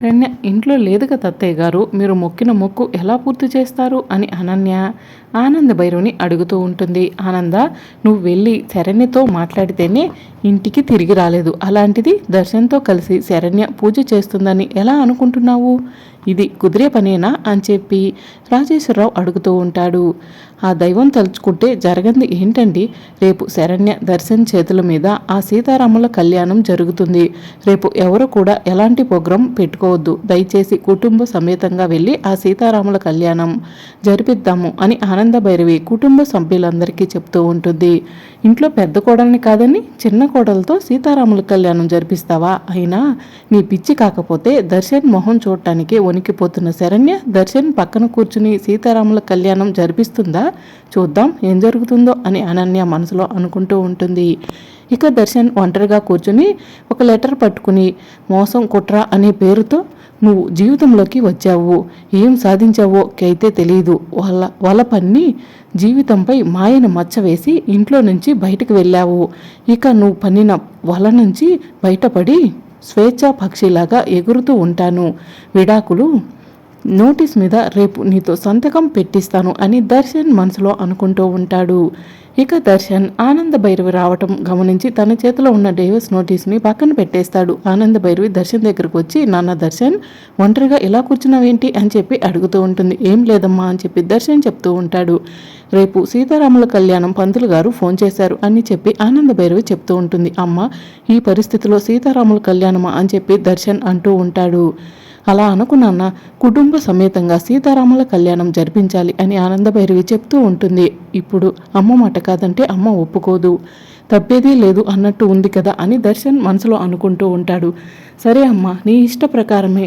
శరణ్య ఇంట్లో లేదు కదా అత్తయ్య గారు మీరు మొక్కిన మొక్కు ఎలా పూర్తి చేస్తారు? అని అనన్య ఆనంద భైరవుని అడుగుతూ ఉంటుంది. ఆనంద నువ్వు వెళ్ళి శరణ్యతో మాట్లాడితేనే ఇంటికి తిరిగి రాలేదు. అలాంటిది దర్శన్తో కలిసి శరణ్య పూజ చేస్తుందని ఎలా అనుకుంటున్నావు? ఇది కుదిరే పనేనా? అని చెప్పి రాజేశ్వరరావు అడుగుతూ ఉంటాడు. ఆ దైవం తలుచుకుంటే జరగంది ఏంటండి? రేపు శరణ్య దర్శన్ చేతుల మీద ఆ సీతారాముల కళ్యాణం జరుగుతుంది. రేపు ఎవరు కూడా ఎలాంటి ప్రోగ్రాం పెట్టుకోవద్దు. దయచేసి కుటుంబ సమేతంగా వెళ్ళి ఆ సీతారాముల కళ్యాణం జరిపిద్దాము అని ఆనంద భైరవి కుటుంబ సభ్యులందరికీ చెప్తూ ఉంటుంది. ఇంట్లో పెద్ద కోడల్ని కాదని చిన్న కోడలతో సీతారాముల కళ్యాణం జరిపిస్తావా? అయినా నీ పిచ్చి కాకపోతే దర్శన్ మొహం చూడటానికి వణికిపోతున్న శరణ్య దర్శన్ పక్కన కూర్చుని సీతారాముల కళ్యాణం జరిపిస్తుందా? చూద్దాం ఏం జరుగుతుందో అని అనన్య మనసులో అనుకుంటూ ఉంటుంది. ఇక దర్శన్ ఒంటరిగా కూర్చుని ఒక లెటర్ పట్టుకుని మోసం కుట్ర అనే పేరుతో నువ్వు జీవితంలోకి వచ్చావు. ఏం సాధించావో కైతే తెలియదు వాళ్ళ వాళ్ళ పన్ని జీవితంపై మాయను మచ్చ వేసి ఇంట్లో నుంచి బయటకు వెళ్ళావు. ఇక నువ్వు పన్నిన వల నుంచి బయటపడి స్వేచ్ఛా పక్షిలాగా ఎగురుతూ ఉంటాను. విడాకులు నోటీస్ మీద రేపు నీతో సంతకం పెట్టిస్తాను అని దర్శన్ మనసులో అనుకుంటూ ఉంటాడు. ఇక దర్శన్ ఆనంద భైరవి రావటం గమనించి తన చేతిలో ఉన్న డేవస్ నోటీస్ని పక్కన పెట్టేస్తాడు. ఆనంద భైరవి దర్శన్ దగ్గరకు వచ్చి నాన్న దర్శన్ ఒంటరిగా ఇలా కూర్చున్నావేంటి? అని చెప్పి అడుగుతూ ఉంటుంది. ఏం లేదమ్మా అని చెప్పి దర్శన్ చెప్తూ ఉంటాడు. రేపు సీతారాముల కళ్యాణం పంతులు గారు ఫోన్ చేశారు అని చెప్పి ఆనంద భైరవి చెప్తూ ఉంటుంది. అమ్మ ఈ పరిస్థితిలో సీతారాముల కళ్యాణమా? అని చెప్పి దర్శన్ అంటూ ఉంటాడు. అలా అనుకున్నాన్న కుటుంబ సమేతంగా సీతారాముల కళ్యాణం జరిపించాలి అని ఆనందభైరవి చెప్తూ ఉంటుంది. ఇప్పుడు అమ్మ మాట కాదంటే అమ్మ ఒప్పుకోదు. తప్పేదీ లేదు అన్నట్టు ఉంది కదా అని దర్శన్ మనసులో అనుకుంటూ ఉంటాడు. సరే అమ్మ నీ ఇష్ట ప్రకారమే.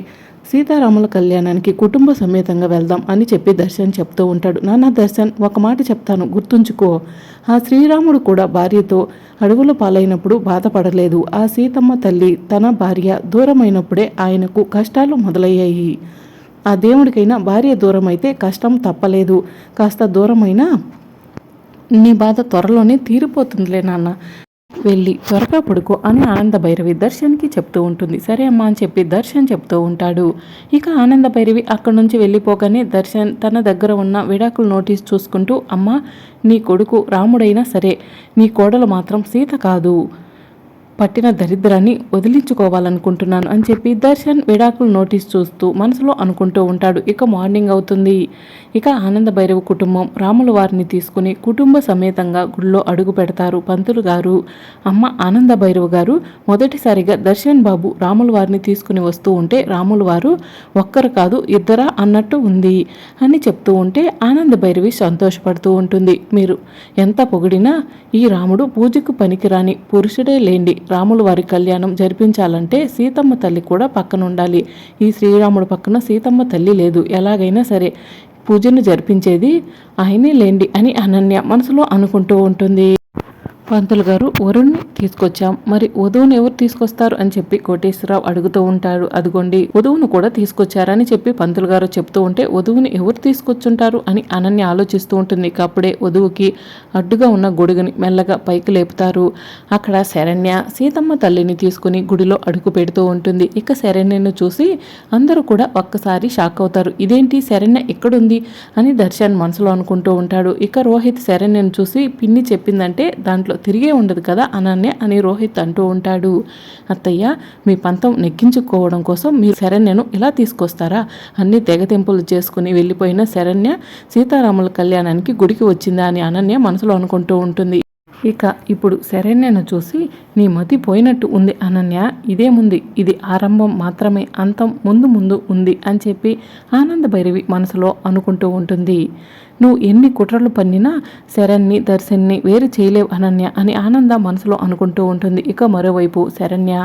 సీతారాముల కళ్యాణానికి కుటుంబ సమేతంగా వెళ్దాం అని చెప్పి దర్శన్ చెప్తూ ఉంటాడు. నాన్న దర్శన్ ఒక మాట చెప్తాను గుర్తుంచుకో. ఆ శ్రీరాముడు కూడా భార్యతో అడవుల పాలైనప్పుడు బాధపడలేదు. ఆ సీతమ్మ తల్లి తన భార్య దూరమైనప్పుడే ఆయనకు కష్టాలు మొదలయ్యాయి. ఆ దేవుడికైనా భార్య దూరం అయితే కష్టం తప్పలేదు. కాస్త దూరమైనా నీ బాధ త్వరలోనే తీరిపోతుందిలే నాన్న. వెళ్ళి త్వరగా పడుకో అని ఆనంద భైరవి దర్శన్కి చెప్తూ ఉంటుంది. సరే అమ్మా అని చెప్పి దర్శన్ చెప్తూ ఉంటాడు. ఇక ఆనంద భైరవి అక్కడి నుంచి వెళ్ళిపోగానే దర్శన్ తన దగ్గర ఉన్న విడాకుల నోటీస్ చూసుకుంటూ అమ్మ నీ కొడుకు రాముడైనా సరే నీ కోడలు మాత్రం సీత కాదు. పట్టిన దరిద్రాన్ని వదిలించుకోవాలనుకుంటున్నాను అని చెప్పి దర్శన్ విడాకులు నోటీస్ చూస్తూ మనసులో అనుకుంటూ ఉంటాడు. ఇక మార్నింగ్ అవుతుంది. ఇక ఆనంద భైరవ కుటుంబం రాముల వారిని తీసుకుని కుటుంబ సమేతంగా గుడిలో అడుగు పెడతారు పంతులు గారు. అమ్మ ఆనంద భైరవ గారు మొదటిసారిగా దర్శన్ బాబు రాముల వారిని తీసుకుని వస్తూ ఉంటే రాముల వారు ఒక్కరు కాదు ఇద్దరా అన్నట్టు ఉంది అని చెప్తూ ఉంటే ఆనంద భైరవి సంతోషపడుతూ ఉంటుంది. మీరు ఎంత పొగిడినా ఈ రాముడు పూజకు పనికిరాని పురుషుడే లేండి. రాముల వారి కళ్యాణం జరిపించాలంటే సీతమ్మ తల్లి కూడా పక్కన ఉండాలి ఈ శ్రీరాముడు పక్కన సీతమ్మ తల్లి లేదు. ఎలాగైనా సరే పూజను జరిపించేది ఆయనే లేండి అని అనన్య మనసులో అనుకుంటూ ఉంటుంది. పంతులు గారు వరుణ్ణి తీసుకొచ్చాం. మరి వధువుని ఎవరు తీసుకొస్తారు? అని చెప్పి కోటేశ్వరరావు అడుగుతూ ఉంటాడు అదిగోండి వధువును కూడా తీసుకొచ్చారని చెప్పి పంతులు గారు చెప్తూ ఉంటే వధువుని ఎవరు తీసుకొచ్చుంటారు? అని అనన్య ఆలోచిస్తూ ఉంటుంది. అప్పుడే వధువుకి అడ్డుగా ఉన్న గొడుగుని మెల్లగా పైకి లేపుతారు. అక్కడ శరణ్య సీతమ్మ తల్లిని తీసుకుని గుడిలో అడుగు పెడుతూ ఉంటుంది. ఇక శరణ్యను చూసి అందరూ కూడా ఒక్కసారి షాక్ అవుతారు. ఇదేంటి? శరణ్య ఎక్కడుంది? అని దర్శన్ మనసులో అనుకుంటూ ఉంటాడు. ఇక రోహిత్ శరణ్యను చూసి పిన్ని చెప్పిందంటే దాంట్లో తిరిగే ఉండదు కదా అనన్య అని రోహిత్ అంటూ ఉంటాడు. అత్తయ్య మీ పంతం నెగ్గించుకోవడం కోసం మీరు శరణ్యను ఇలా తీసుకొస్తారా? అన్ని తెగతింపులు చేసుకుని వెళ్ళిపోయిన శరణ్య సీతారాముల కళ్యాణానికి గుడికి వచ్చిందా అని అనన్య మనసులో అనుకుంటూ ఉంటుంది. ఇక ఇప్పుడు శరణ్యను చూసి నీ మతి పోయినట్టు ఉంది అనన్య ఇదేముంది ఇది ఆరంభం మాత్రమే అంతం ముందు ముందు ఉంది అని చెప్పి ఆనంద భైరవి మనసులో అనుకుంటూ ఉంటుంది. నువ్వు ఎన్ని కుట్రలు పన్నినా శరణ్ని దర్శన్ని వేరు చేయలేవు అనన్య అని ఆనంద మనసులో అనుకుంటూ ఉంటుంది. ఇక మరోవైపు శరణ్య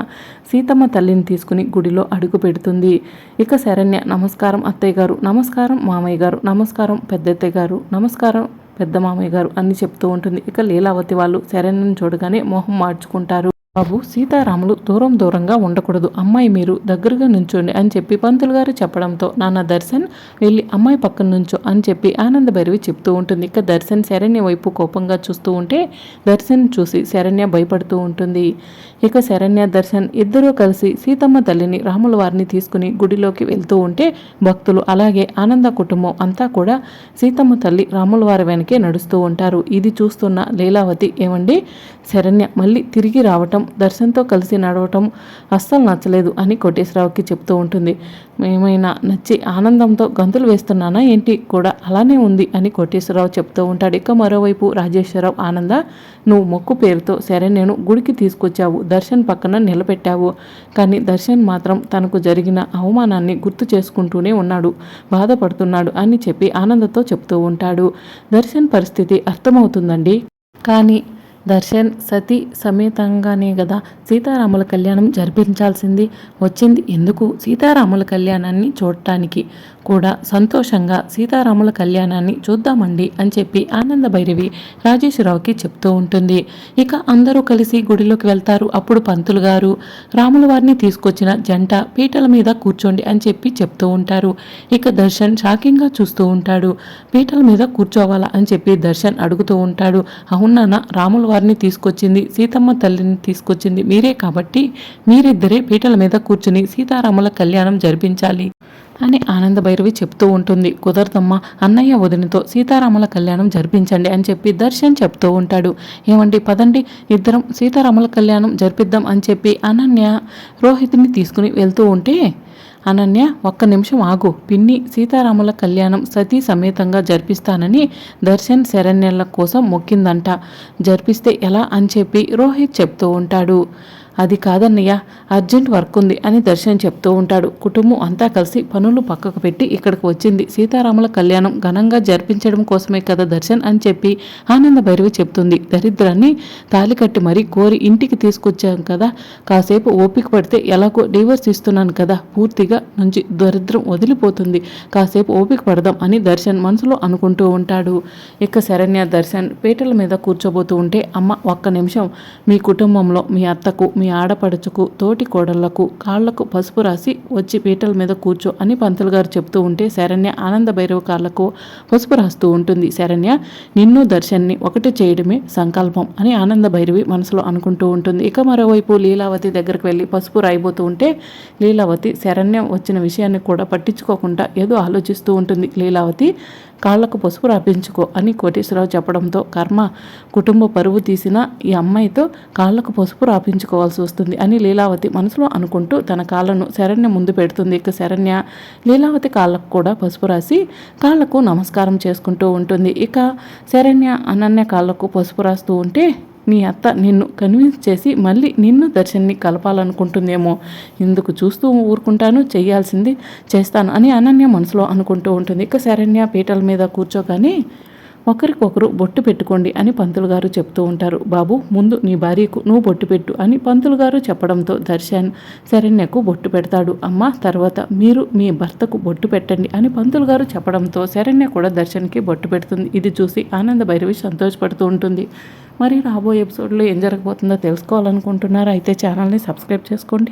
సీతమ్మ తల్లిని తీసుకుని గుడిలో అడుగు పెడుతుంది. ఇక శరణ్య నమస్కారం అత్తయ్య గారు నమస్కారం మామయ్య గారు నమస్కారం పెద్దత్తయ్య గారు నమస్కారం పెద్ద మామయ్య గారు అని చెప్తూ ఉంటుంది. ఇక లీలావతి వాళ్ళు శరణ్యను చూడగానే మొహం మార్చుకుంటారు. బాబు సీతారాములు దూరం దూరంగా ఉండకూడదు. అమ్మాయి మీరు దగ్గరగా నుంచోండి అని చెప్పి పంతులు గారు చెప్పడంతో నాన్న దర్శన్ వెళ్ళి అమ్మాయి పక్కన నుంచో అని చెప్పి ఆనంద భైరవి చెప్తూ ఉంటుంది. ఇక దర్శన్ శరణ్య వైపు కోపంగా చూస్తూ ఉంటే దర్శన్ చూసి శరణ్య భయపడుతూ ఉంటుంది. ఇక శరణ్య దర్శన్ ఇద్దరూ కలిసి సీతమ్మ తల్లిని రాముల వారిని తీసుకుని గుడిలోకి వెళ్తూ ఉంటే భక్తులు అలాగే ఆనంద కుటుంబం అంతా కూడా సీతమ్మ తల్లి రాముల వారి వెనకే నడుస్తూ ఉంటారు. ఇది చూస్తున్న లీలావతి ఏమండి శరణ్య మళ్ళీ తిరిగి రావటం దర్శన్తో కలిసి నడవటం అస్సలు నచ్చలేదు అని కోటేశ్వరరావుకి చెప్తూ ఉంటుంది. ఏమైనా నచ్చి ఆనందంతో గంతులు వేస్తున్నానా ఏంటి? కూడా అలానే ఉంది అని కోటేశ్వరరావు చెప్తూ ఉంటాడు. ఇక మరోవైపు రాజేశ్వరరావు ఆనంద నువ్వు మొక్కు పేరుతో సరే నేను గుడికి తీసుకొచ్చావు దర్శన్ పక్కన నిలబెట్టావు. కానీ దర్శన్ మాత్రం తనకు జరిగిన అవమానాన్ని గుర్తు చేసుకుంటూనే ఉన్నాడు బాధపడుతున్నాడు అని చెప్పి ఆనందతో చెప్తూ ఉంటాడు. దర్శన్ పరిస్థితి అర్థమవుతుందండి? కానీ దర్శన్ సతీ సమేతంగానే కదా సీతారాముల కళ్యాణం జరిపించాల్సింది. వచ్చింది ఎందుకు? సీతారాముల కళ్యాణాన్ని చూడటానికి కూడా సంతోషంగా సీతారాముల కళ్యాణాన్ని చూద్దామండి అని చెప్పి ఆనంద భైరవి రాజేశ్వరరావుకి చెప్తూ ఉంటుంది. ఇక అందరూ కలిసి గుడిలోకి వెళ్తారు. అప్పుడు పంతులు గారు రాముల వారిని తీసుకొచ్చిన జంట పీటల మీద కూర్చోండి అని చెప్పి చెప్తూ ఉంటారు. ఇక దర్శన్ షాకింగ్గా చూస్తూ ఉంటాడు. పీటల మీద కూర్చోవాలా అని చెప్పి దర్శన్ అడుగుతూ ఉంటాడు. అవునానా రాముల వారిని తీసుకొచ్చింది సీతమ్మ తల్లిని తీసుకొచ్చింది మీరే కాబట్టి మీరిద్దరే పీటల మీద కూర్చుని సీతారాముల కళ్యాణం జరిపించాలి. అని ఆనంద భైరవి చెప్తూ ఉంటుంది. కుదరదమ్మా అన్నయ్య వదినతో సీతారాముల కళ్యాణం జరిపించండి అని చెప్పి దర్శన్ చెప్తూ ఉంటాడు. ఏమండి పదండి ఇద్దరం సీతారాముల కళ్యాణం జరిపిద్దాం అని చెప్పి అనన్య రోహిత్ని తీసుకుని వెళ్తూ ఉంటే అనన్య ఒక్క నిమిషం ఆగు. పిన్ని సీతారాముల కళ్యాణం సతీ సమేతంగా జరిపిస్తానని దర్శన్ శరణ్యల కోసం మొక్కిందంట. జరిపిస్తే ఎలా? అని చెప్పి రోహిత్ చెప్తూ ఉంటాడు. అది కాదన్నయ్య అర్జెంట్ వర్క్ ఉంది అని దర్శన్ చెప్తూ ఉంటాడు. కుటుంబం అంతా కలిసి పనులు పక్కకు పెట్టి ఇక్కడికి వచ్చింది. సీతారాముల కళ్యాణం ఘనంగా జరిపించడం కోసమే కదా దర్శన్ అని చెప్పి ఆనంద భైరవి చెప్తుంది. దరిద్రాన్ని తాలికట్టి మరీ కోరి ఇంటికి తీసుకొచ్చాం కదా. కాసేపు ఓపిక పడితే ఎలాగో డివోర్స్ ఇస్తున్నాను కదా. పూర్తిగా నుంచి దరిద్రం వదిలిపోతుంది. కాసేపు ఓపిక పడదాం అని దర్శన్ మనసులో అనుకుంటూ ఉంటాడు. ఇక శరణ్య దర్శన్ పీటల మీద కూర్చోబోతూ ఉంటే అమ్మ ఒక్క నిమిషం మీ కుటుంబంలో మీ అత్తకు మీ మీ ఆడపడుచుకు తోటి కోడళ్ళకు కాళ్ళకు పసుపు రాసి వచ్చి పీటల మీద కూర్చో అని పంతులు గారు చెప్తూ ఉంటే శరణ్య ఆనంద భైరవ కాళ్ళకు పసుపు రాస్తూ ఉంటుంది. శరణ్య నిన్ను దర్శన్ని ఒకటి చేయడమే సంకల్పం అని ఆనంద భైరవి మనసులో అనుకుంటూ ఉంటుంది. ఇక మరోవైపు లీలావతి దగ్గరికి వెళ్ళి పసుపు రాయిపోతూ ఉంటే లీలావతి శరణ్యం వచ్చిన విషయాన్ని కూడా పట్టించుకోకుండా ఏదో ఆలోచిస్తూ ఉంటుంది. లీలావతి కాళ్ళకు పసుపు రాపించుకో అని కోటేశ్వరరావు చెప్పడంతో కర్మ కుటుంబ పరువు తీసిన ఈ అమ్మాయితో కాళ్ళకు పసుపు రాపించుకోవాల్సి వస్తుంది అని లీలావతి మనసులో అనుకుంటూ తన కాళ్ళను శరణ్య ముందు పెడుతుంది. ఇక శరణ్య లీలావతి కాళ్ళకు కూడా పసుపు రాసి కాళ్ళకు నమస్కారం చేసుకుంటూ ఉంటుంది. ఇక శరణ్య అనన్య కాళ్ళకు పసుపు రాస్తూ ఉంటే నీ అత్త నిన్ను కన్విన్స్ చేసి మళ్ళీ నిన్ను దర్శన్ని కలపాలనుకుంటుందేమో. ఇందుకు చూస్తూ ఊరుకుంటాను? చేయాల్సింది చేస్తాను అని అనన్య మనసులో అనుకుంటూ ఉంటుంది. ఇక శరణ్య పీటల మీద కూర్చోగానే ఒకరికొకరు బొట్టు పెట్టుకోండి అని పంతులు గారు చెప్తూ ఉంటారు. బాబు ముందు నీ భార్యకు నువ్వు బొట్టు పెట్టు అని పంతులు గారు చెప్పడంతో దర్శన్ శరణ్యకు బొట్టు పెడతాడు. అమ్మ తర్వాత మీరు మీ భర్తకు బొట్టు పెట్టండి అని పంతులు గారు చెప్పడంతో శరణ్య కూడా దర్శన్కి బొట్టు పెడుతుంది. ఇది చూసి ఆనంద భైరవి సంతోషపడుతూ ఉంటుంది. మరి రాబోయే ఎపిసోడ్లో ఏం జరగబోతుందో తెలుసుకోవాలనుకుంటున్నారా? అయితే ఛానల్ని సబ్స్క్రైబ్ చేసుకోండి.